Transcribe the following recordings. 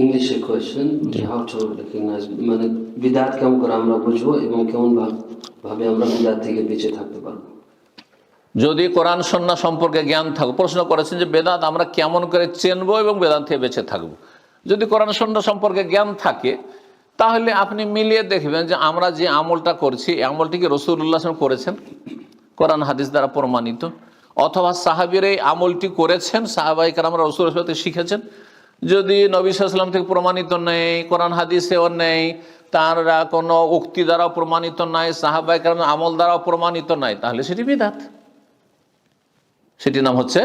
ইংলিশে কোয়েশ্চেন যে how to recognise মানে বিদাত কেমন করে আমরা বুঝব এবং কেমন ভাবে আমরা বিদাত থেকে বেঁচে থাকতে পারব? যদি কোরআন সন্না সম্পর্কে জ্ঞান থাকবে প্রশ্ন করেছেন যে বেদাত আমরা কেমন করে চেনবো এবং বেদান্ত থেকে বেঁচে থাকব? যদি কোরআন সন্না সম্পর্কে জ্ঞান থাকে তাহলে আপনি মিলিয়ে দেখবেন যে আমরা যে আমলটা করছি এই আমলটি কি রসুল্লাহ করেছেন? কোরআন হাদিস দ্বারা প্রমাণিত। অথবা সাহাবির এই আমলটি করেছেন সাহাবাইকার আমরা রসুল শিখেছেন। যদি নবী সাল্লাম থেকে প্রমাণিত নেই, কোরআন, হাদিসেও নেই, তার কোনো উক্তি দ্বারাও প্রমাণিত নাই সাহাবাই কারণ আমল দ্বারাও প্রমাণিত নাই, তাহলে সেটি বিদাত। সেটির নাম হচ্ছে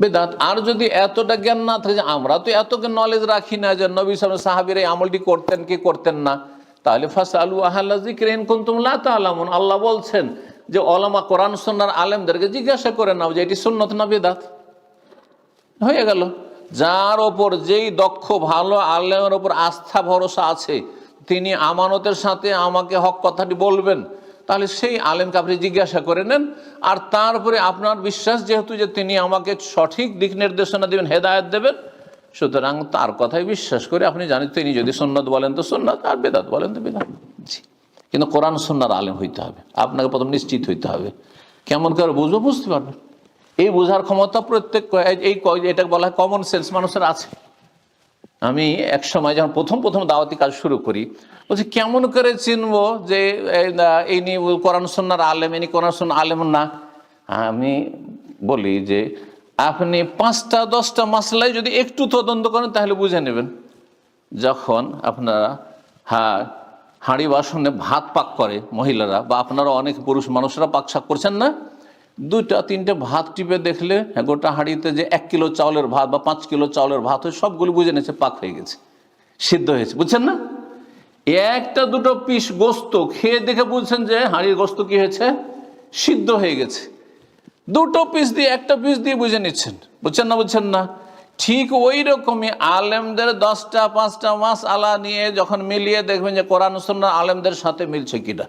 বেদাত। আর যদি এতটা জ্ঞান না থাকে আমরা তো এত নলেজ রাখি না যে নবী সালাম সাহাবির এই আমলটি করতেন কি করতেন না, তাহলে ফাস আলু আহাল্লা জিক্রেন কুন্তুম লা তাআলামুন আল্লাহ বলছেন যে ওলামা কোরআন সুন্নাহর আলেমদেরকে জিজ্ঞাসা করে নাও যে এটি সুন্নত না বেদাত। হয়ে গেল। যার ওপর যেই দক্ষ, ভালো আলেমের ওপর আস্থা, ভরসা আছে, তিনি আমানতের সাথে আমাকে হক কথাটি বলবেন। তাহলে সেই আলেমকে আপনি জিজ্ঞাসা করে নেন। আর তারপরে আপনার বিশ্বাস যেহেতু যে তিনি আমাকে সঠিক দিক নির্দেশনা দেবেন, হেদায়ত দেবেন, সুতরাং তার কথাই বিশ্বাস করে আপনি জানেন, তিনি যদি সন্ন্যত বলেন তো সন্ন্যত আর বেদাত বলেন তো বেদাত। জি। কিন্তু কোরআন সন্ন্যার আলেম হইতে হবে। আপনাকে প্রথম নিশ্চিত হইতে হবে। কেমন করে বুঝব বুঝতে পারবেন? এই বোঝার ক্ষমতা প্রত্যেক এই- এটা বলা হয় কমন সেন্স মানুষের আছে। আমি এক সময় যখন প্রথম প্রথম দাওয়াতি কাজ শুরু করি, বলছি, কেমন করে চিনব যে, এই নিয়ে কোরআন সন্ন্যার আলেম ইনি কোরআন সন্না আলেম না? আমি বলি যে, আপনি পাঁচটা, দশটা মাসলায় যদি একটু তদন্ত করেন, তাহলে বুঝে নেবেন। যখন আপনারা হ্যাঁ হাঁড়ি বাসনে ভাত পাক করে মহিলারা, বা আপনারা অনেক পুরুষ মানুষরা পাক শাক করছেন না? দুইটা, তিনটে ভাত টিপে দেখলে গোটা হাঁড়িতে যে এক কিলো চাউলের ভাত বা পাঁচ কিলো চাউলের ভাত হয়, সবগুলো বুঝে নিয়েছে পাক হয়ে গেছে, সিদ্ধ হয়েছে, বুঝছেন না? একটা, দুটো পিস গোস্ত খেয়ে দেখে বুঝছেন যে হাঁড়ির গোস্ত কি হয়েছে? সিদ্ধ হয়ে গেছে। দুটো পিস দিয়ে, একটা পিস দিয়ে বুঝে নিচ্ছেন, বুঝছেন না বুঝছেন না? ঠিক ওই রকমই আলেমদের দশটা, পাঁচটা মাস আলা নিয়ে যখন মিলিয়ে দেখবেন যে কোরআন সন্না আলেমদের সাথে মিলছে কিনা।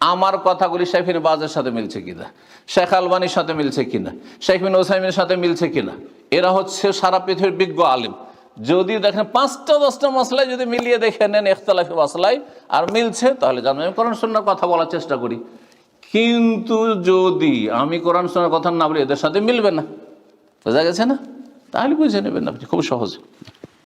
আমার কথাগুলি শেফির বাজের সাথে মিলছে কিনা? শেখ আলবানির সাথে মিলছে কিনা? শেখ বিন ওসাইমের সাথে মিলছে কিনা? এরা হচ্ছে সারা পৃথিবীর বিজ্ঞ আলিম। যদি দেখেন পাঁচটা, দশটা মশলায় যদি মিলিয়ে দেখে নেন এখতলাফি মশলায় আর মিলছে, তাহলে জানবেন কোরআন সন্ন্যার কথা বলার চেষ্টা করি। কিন্তু যদি আমি কোরআন শোনার কথা না বলি, এদের সাথে মিলবে না। বোঝা গেছে না? তাহলে বুঝে নেবেন আপনি, খুব সহজ।